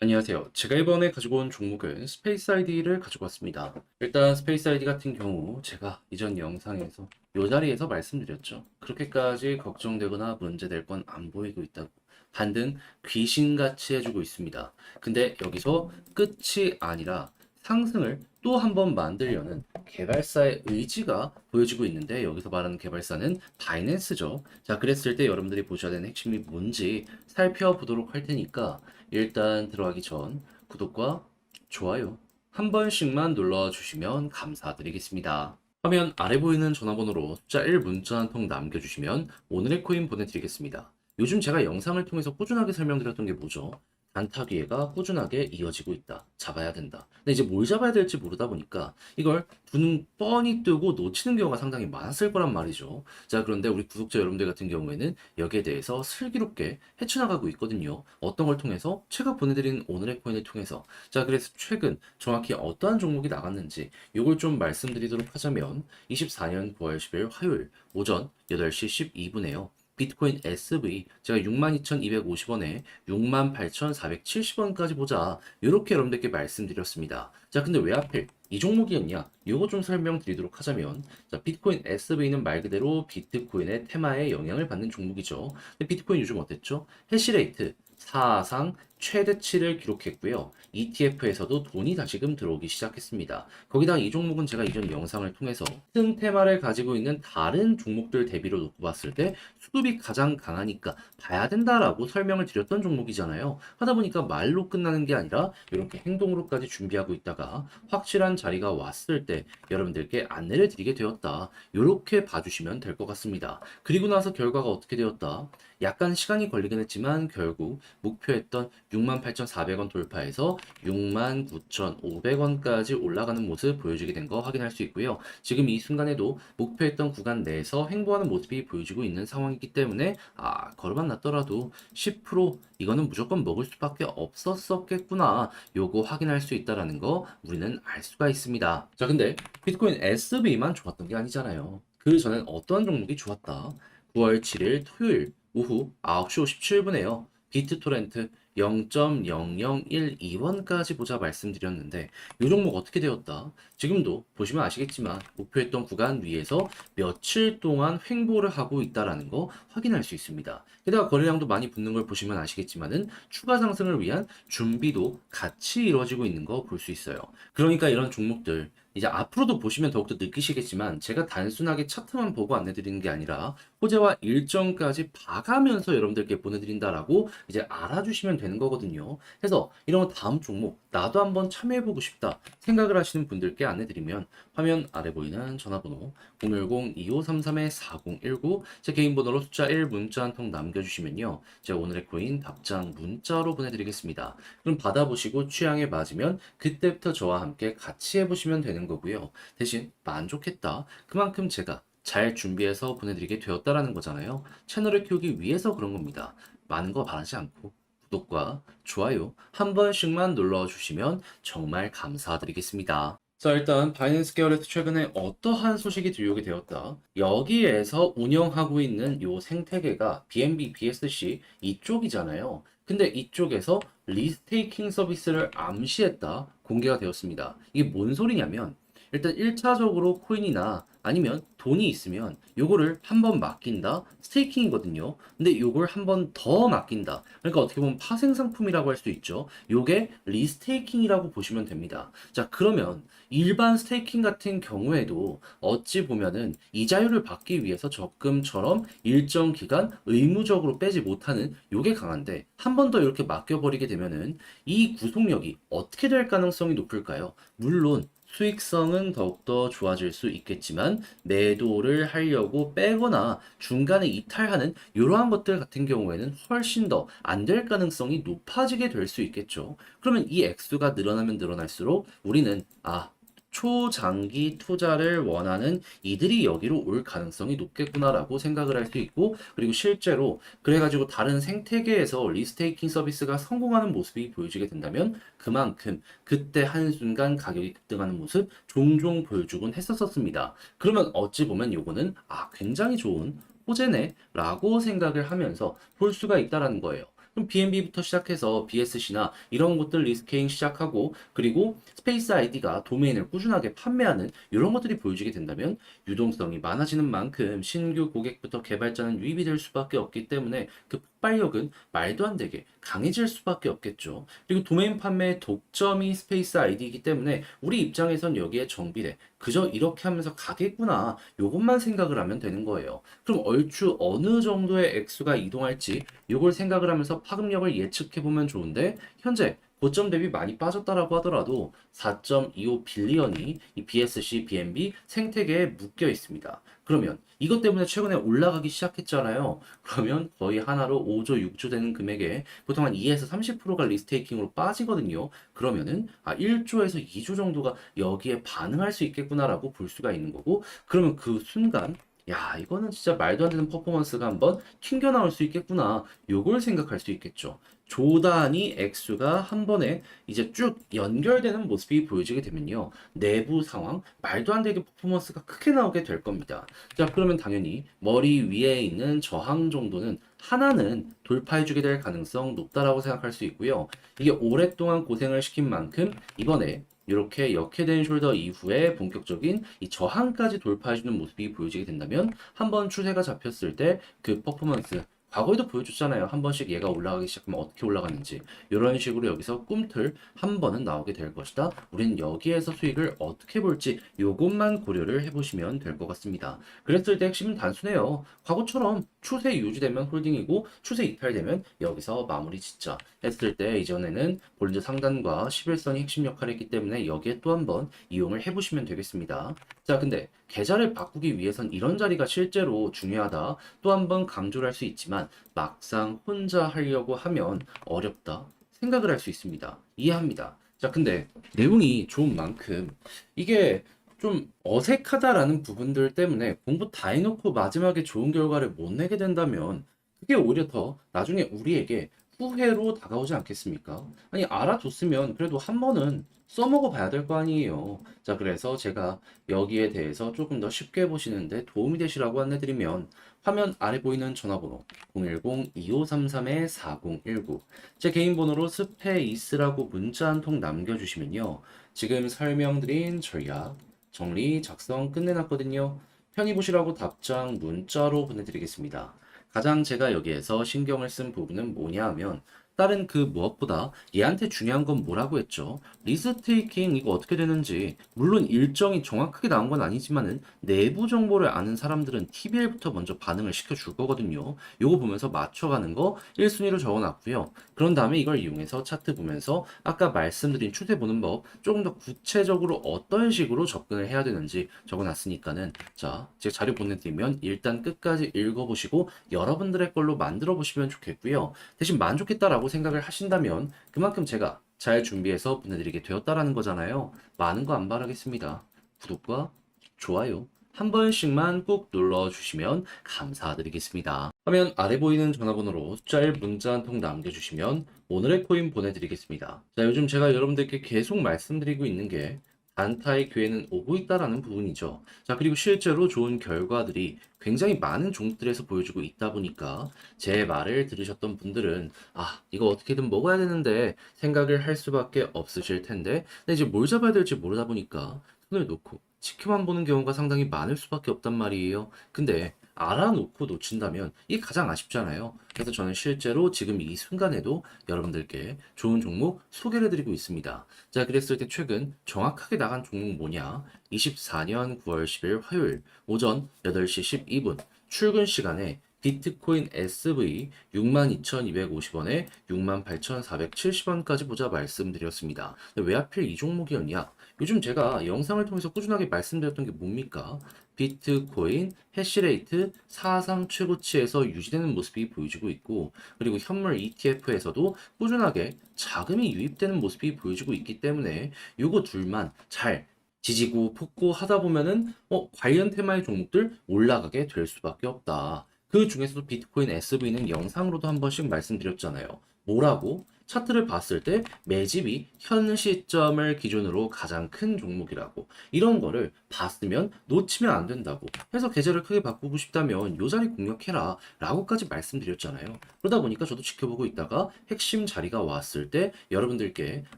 안녕하세요. 제가 이번에 가지고 온 종목은 스페이스 아이디를 가지고 왔습니다. 일단 스페이스 아이디 같은 경우 제가 이전 영상에서 이 자리에서 말씀드렸죠. 그렇게까지 걱정되거나 문제될 건 안 보이고 있다고 반등 귀신같이 해주고 있습니다. 근데 여기서 끝이 아니라 상승을 또 한 번 만들려는 개발사의 의지가 보여지고 있는데 여기서 말하는 개발사는 바이낸스죠. 자, 그랬을 때 여러분들이 보셔야 되는 핵심이 뭔지 살펴보도록 할 테니까 일단 들어가기 전 구독과 좋아요 한 번씩만 눌러주시면 감사드리겠습니다. 화면 아래 보이는 전화번호로 숫자 1 문자 한 통 남겨주시면 오늘의 코인 보내드리겠습니다. 요즘 제가 영상을 통해서 꾸준하게 설명드렸던 게 뭐죠? 단타 기회가 꾸준하게 이어지고 있다. 잡아야 된다. 근데 이제 뭘 잡아야 될지 모르다 보니까 이걸 두눈 뻔히 뜨고 놓치는 경우가 상당히 많았을 거란 말이죠. 자, 그런데 우리 구독자 여러분들 같은 경우에는 여기에 대해서 슬기롭게 헤쳐나가고 있거든요. 어떤 걸 통해서? 제가 보내드린 오늘의 코인을 통해서. 자, 그래서 최근 정확히 어떠한 종목이 나갔는지 이걸 좀 말씀드리도록 하자면 24년 9월 10일 화요일 오전 8시 12분에요. 비트코인 SV 제가 62,250원에 68,470원까지 보자 이렇게 여러분들께 말씀드렸습니다. 자 근데 왜 하필 이 종목이었냐? 이거 좀 설명드리도록 하자면 자 비트코인 SV는 말 그대로 비트코인의 테마에 영향을 받는 종목이죠. 근데 비트코인 요즘 어땠죠? 해시레이트 사상 최대치를 기록했고요. ETF에서도 돈이 다시금 들어오기 시작했습니다. 거기다 이 종목은 제가 이전 영상을 통해서 큰 테마를 가지고 있는 다른 종목들 대비로 놓고 봤을 때 수급이 가장 강하니까 봐야 된다라고 설명을 드렸던 종목이잖아요. 하다 보니까 말로 끝나는 게 아니라 이렇게 행동으로까지 준비하고 있다가 확실한 자리가 왔을 때 여러분들께 안내를 드리게 되었다. 이렇게 봐주시면 될 것 같습니다. 그리고 나서 결과가 어떻게 되었다? 약간 시간이 걸리긴 했지만 결국 목표했던 68,400원 돌파해서 69,500원까지 올라가는 모습 보여주게 된 거 확인할 수 있고요. 지금 이 순간에도 목표했던 구간 내에서 횡보하는 모습이 보여지고 있는 상황이기 때문에 아 걸어만 놨더라도 10% 이거는 무조건 먹을 수밖에 없었었겠구나 요거 확인할 수 있다라는 거 우리는 알 수가 있습니다. 자 근데 비트코인 SB만 좋았던 게 아니잖아요. 그 전엔 어떠한 종목이 좋았다. 9월 7일 토요일 오후 9시 57분에요. 비트토렌트 0.0012원까지 보자 말씀드렸는데 이 종목 어떻게 되었다? 지금도 보시면 아시겠지만 목표했던 구간 위에서 며칠 동안 횡보를 하고 있다라는 거 확인할 수 있습니다. 게다가 거래량도 많이 붙는 걸 보시면 아시겠지만은 추가 상승을 위한 준비도 같이 이루어지고 있는 거 볼 수 있어요. 그러니까 이런 종목들 이제 앞으로도 보시면 더욱더 느끼시겠지만 제가 단순하게 차트만 보고 안내드리는 게 아니라 호재와 일정까지 봐가면서 여러분들께 보내드린다라고 이제 알아주시면 되는 거거든요. 그래서 이런 다음 종목 나도 한번 참여해보고 싶다 생각을 하시는 분들께 안내드리면 화면 아래 보이는 전화번호 010-2533-4019 제 개인 번호로 숫자 1 문자 한 통 남겨주시면요. 제가 오늘의 코인 답장 문자로 보내드리겠습니다. 그럼 받아보시고 취향에 맞으면 그때부터 저와 함께 같이 해보시면 되는 거고요. 대신 만족했다. 그만큼 제가 잘 준비해서 보내드리게 되었다라는 거잖아요. 채널을 키우기 위해서 그런 겁니다. 많은 거 바라지 않고 구독과 좋아요 한 번씩만 눌러주시면 정말 감사드리겠습니다. 자, 일단 바이낸스 계열에서 최근에 어떠한 소식이 들려오게 되었다. 여기에서 운영하고 있는 요 생태계가 BNB, BSC 이쪽이잖아요. 근데 이쪽에서 리스테이킹 서비스를 암시했다 공개가 되었습니다. 이게 뭔 소리냐면 일단 1차적으로 코인이나 아니면 돈이 있으면 요거를 한 번 맡긴다. 스테이킹이거든요. 근데 요걸 한 번 더 맡긴다. 그러니까 어떻게 보면 파생 상품이라고 할 수 있죠. 요게 리스테이킹이라고 보시면 됩니다. 자 그러면 일반 스테이킹 같은 경우에도 어찌 보면은 이자율을 받기 위해서 적금처럼 일정 기간 의무적으로 빼지 못하는 요게 강한데 한 번 더 이렇게 맡겨버리게 되면은 이 구속력이 어떻게 될 가능성이 높을까요 물론 수익성은 더욱더 좋아질 수 있겠지만 매도를 하려고 빼거나 중간에 이탈하는 이러한 것들 같은 경우에는 훨씬 더 안 될 가능성이 높아지게 될 수 있겠죠. 그러면 이 액수가 늘어나면 늘어날수록 우리는 아 초장기 투자를 원하는 이들이 여기로 올 가능성이 높겠구나라고 생각을 할 수 있고 그리고 실제로 그래가지고 다른 생태계에서 리스테이킹 서비스가 성공하는 모습이 보여지게 된다면 그만큼 그때 한순간 가격이 급등하는 모습 종종 보여주곤 했었습니다. 그러면 어찌 보면 요거는 아 굉장히 좋은 호재네 라고 생각을 하면서 볼 수가 있다라는 거예요. 그럼 BNB부터 시작해서 BSC나 이런 것들 리스케잉 시작하고 그리고 스페이스 아이디가 도메인을 꾸준하게 판매하는 이런 것들이 보여지게 된다면 유동성이 많아지는 만큼 신규 고객부터 개발자는 유입이 될 수밖에 없기 때문에 그 폭발력은 말도 안 되게 강해질 수밖에 없겠죠. 그리고 도메인 판매의 독점이 스페이스 아이디이기 때문에 우리 입장에선 여기에 정비례 그저 이렇게 하면서 가겠구나 요것만 생각을 하면 되는 거예요. 그럼 얼추 어느 정도의 액수가 이동할지 요걸 생각을 하면서 파급력을 예측해 보면 좋은데 현재 고점 대비 많이 빠졌다라고 하더라도 4.25 빌리언이 이 BSC, BNB 생태계에 묶여 있습니다. 그러면 이것 때문에 최근에 올라가기 시작했잖아요. 그러면 거의 하나로 5조, 6조 되는 금액에 보통 한 2에서 30%가 리스테이킹으로 빠지거든요. 그러면은 아 1조에서 2조 정도가 여기에 반응할 수 있겠구나라고 볼 수가 있는 거고 그러면 그 순간 야, 이거는 진짜 말도 안 되는 퍼포먼스가 한번 튕겨 나올 수 있겠구나. 요걸 생각할 수 있겠죠. 조 단위 액수가 한 번에 이제 쭉 연결되는 모습이 보여지게 되면요. 내부 상황, 말도 안 되게 퍼포먼스가 크게 나오게 될 겁니다. 자, 그러면 당연히 머리 위에 있는 저항 정도는 하나는 돌파해주게 될 가능성 높다라고 생각할 수 있고요. 이게 오랫동안 고생을 시킨 만큼 이번에 이렇게 역회된 숄더 이후에 본격적인 이 저항까지 돌파해주는 모습이 보여지게 된다면 한번 추세가 잡혔을 때 그 퍼포먼스 과거에도 보여줬잖아요. 한 번씩 얘가 올라가기 시작하면 어떻게 올라가는지 이런 식으로 여기서 꿈틀 한 번은 나오게 될 것이다. 우린 여기에서 수익을 어떻게 볼지 요것만 고려를 해보시면 될 것 같습니다. 그랬을 때 핵심은 단순해요. 과거처럼 추세 유지되면 홀딩이고 추세 이탈되면 여기서 마무리 짓자 했을 때 이전에는 볼리드 상단과 11선이 핵심 역할을 했기 때문에 여기에 또 한 번 이용을 해보시면 되겠습니다. 자, 근데 계좌를 바꾸기 위해선 이런 자리가 실제로 중요하다. 또 한 번 강조를 할 수 있지만 막상 혼자 하려고 하면 어렵다. 생각을 할 수 있습니다. 이해합니다. 자, 근데 내용이 좋은 만큼 이게 좀 어색하다라는 부분들 때문에 공부 다 해놓고 마지막에 좋은 결과를 못 내게 된다면 그게 오히려 더 나중에 우리에게 후회로 다가오지 않겠습니까? 아니, 알아뒀으면 그래도 한 번은 써먹어 봐야 될 거 아니에요. 자, 그래서 제가 여기에 대해서 조금 더 쉽게 보시는데 도움이 되시라고 안내드리면 화면 아래 보이는 전화번호 010-2533-4019 제 개인 번호로 스페이스라고 문자 한 통 남겨주시면요. 지금 설명드린 전략 정리 작성 끝내놨거든요. 편히 보시라고 답장 문자로 보내드리겠습니다. 가장 제가 여기에서 신경을 쓴 부분은 뭐냐 하면 다른 그 무엇보다 얘한테 중요한 건 뭐라고 했죠? 리스테이킹 이거 어떻게 되는지 물론 일정이 정확하게 나온 건 아니지만은 내부 정보를 아는 사람들은 TBL부터 먼저 반응을 시켜줄 거거든요. 요거 보면서 맞춰가는 거 1순위로 적어놨고요. 그런 다음에 이걸 이용해서 차트 보면서 아까 말씀드린 추세 보는 법 조금 더 구체적으로 어떤 식으로 접근을 해야 되는지 적어놨으니까는 자 제가 자료 보내드리면 일단 끝까지 읽어보시고 여러분들의 걸로 만들어 보시면 좋겠고요. 대신 만족했다라고 생각을 하신다면 그만큼 제가 잘 준비해서 보내드리게 되었다라는 거잖아요. 많은 거 안 바라겠습니다. 구독과 좋아요 한 번씩만 꾹 눌러주시면 감사드리겠습니다. 화면 아래 보이는 전화번호로 숫자 1 문자 한 통 남겨주시면 오늘의 코인 보내드리겠습니다. 자, 요즘 제가 여러분들께 계속 말씀드리고 있는 게 단타의 기회는 오고 있다라는 부분이죠. 자, 그리고 실제로 좋은 결과들이 굉장히 많은 종목들에서 보여주고 있다 보니까 제 말을 들으셨던 분들은 아, 이거 어떻게든 먹어야 되는데 생각을 할 수밖에 없으실 텐데 근데 이제 뭘 잡아야 될지 모르다 보니까 손을 놓고 지켜만 보는 경우가 상당히 많을 수밖에 없단 말이에요. 근데 알아놓고 놓친다면 이게 가장 아쉽잖아요. 그래서 저는 실제로 지금 이 순간에도 여러분들께 좋은 종목 소개를 해드리고 있습니다. 자, 그랬을 때 최근 정확하게 나간 종목 뭐냐? 24년 9월 10일 화요일 오전 8시 12분 출근 시간에 비트코인 SV 62,250원에 68,470원까지 보자 말씀드렸습니다. 왜 하필 이 종목이었냐? 요즘 제가 영상을 통해서 꾸준하게 말씀드렸던 게 뭡니까? 비트코인 해시레이트 사상 최고치에서 유지되는 모습이 보여지고 있고 그리고 현물 ETF에서도 꾸준하게 자금이 유입되는 모습이 보여지고 있기 때문에 요거 둘만 잘 지지고 폭고 하다 보면은 어 관련 테마의 종목들 올라가게 될 수밖에 없다. 그 중에서도 비트코인 SV는 영상으로도 한 번씩 말씀드렸잖아요. 뭐라고? 차트를 봤을 때 매집이 현 시점을 기준으로 가장 큰 종목이라고 이런 거를 봤으면 놓치면 안 된다고 해서 계좌를 크게 바꾸고 싶다면 요 자리 공략해라 라고까지 말씀드렸잖아요. 그러다 보니까 저도 지켜보고 있다가 핵심 자리가 왔을 때 여러분들께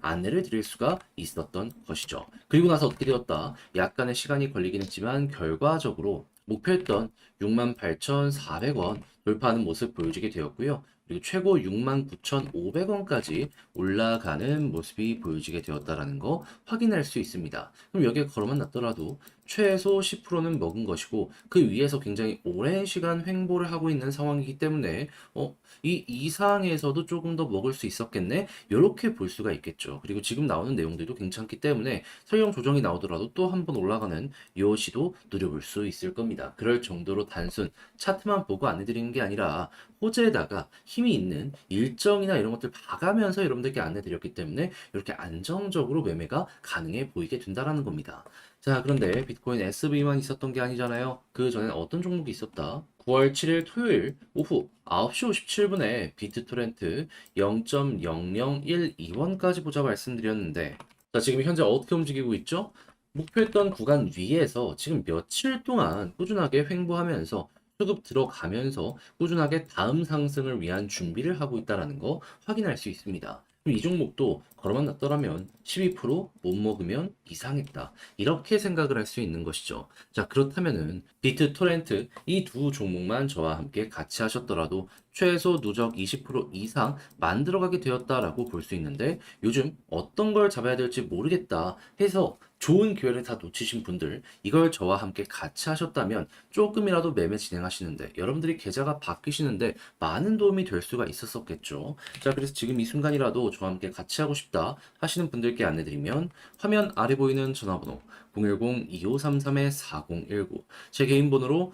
안내를 드릴 수가 있었던 것이죠. 그리고 나서 어떻게 되었다? 약간의 시간이 걸리긴 했지만 결과적으로 목표했던 68,400원 돌파하는 모습 보여지게 되었고요. 그리고 최고 69,500원까지 올라가는 모습이 보여지게 되었다라는 거 확인할 수 있습니다. 그럼 여기에 걸어만 놨더라도 최소 10%는 먹은 것이고 그 위에서 굉장히 오랜 시간 횡보를 하고 있는 상황이기 때문에 어, 이 이상에서도 조금 더 먹을 수 있었겠네? 이렇게 볼 수가 있겠죠. 그리고 지금 나오는 내용들도 괜찮기 때문에 설령 조정이 나오더라도 또 한 번 올라가는 요 시도 누려볼 수 있을 겁니다. 그럴 정도로 단순 차트만 보고 안내드리는 게 아니라 호재에다가 힘이 있는 일정이나 이런 것들 봐가면서 여러분들께 안내드렸기 때문에 이렇게 안정적으로 매매가 가능해 보이게 된다라는 겁니다. 자, 그런데 비트코인 SV만 있었던 게 아니잖아요. 그 전엔 어떤 종목이 있었다? 9월 7일 토요일 오후 9시 57분에 비트토렌트 0.0012원까지 보자 말씀드렸는데 자, 지금 현재 어떻게 움직이고 있죠? 목표했던 구간 위에서 지금 며칠 동안 꾸준하게 횡보하면서 수급 들어가면서 꾸준하게 다음 상승을 위한 준비를 하고 있다는 거 확인할 수 있습니다. 이 종목도 걸어만 놨더라면 12%못 먹으면 이상했다. 이렇게 생각을 할 수 있는 것이죠. 자, 그렇다면은 비트 토렌트 이 두 종목만 저와 함께 같이 하셨더라도 최소 누적 20% 이상 만들어가게 되었다라고 볼 수 있는데 요즘 어떤 걸 잡아야 될지 모르겠다 해서 좋은 기회를 다 놓치신 분들 이걸 저와 함께 같이 하셨다면 조금이라도 매매 진행하시는데 여러분들이 계좌가 바뀌시는데 많은 도움이 될 수가 있었었겠죠. 자, 그래서 지금 이 순간이라도 저와 함께 같이 하고 싶다 하시는 분들께 안내드리면 화면 아래 보이는 전화번호 010-2533-4019 제 개인 번호로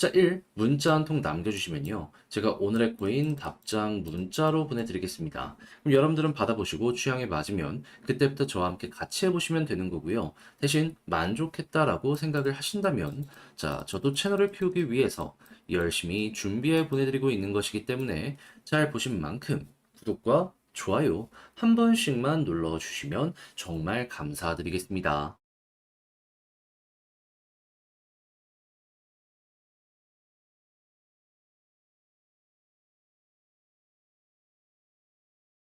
숫자 1 문자 한 통 남겨주시면요. 제가 오늘의 코인 답장 문자로 보내드리겠습니다. 그럼 여러분들은 받아보시고 취향에 맞으면 그때부터 저와 함께 같이 해보시면 되는 거고요. 대신 만족했다라고 생각을 하신다면 자 저도 채널을 키우기 위해서 열심히 준비해 보내드리고 있는 것이기 때문에 잘 보신 만큼 구독과 좋아요 한 번씩만 눌러주시면 정말 감사드리겠습니다.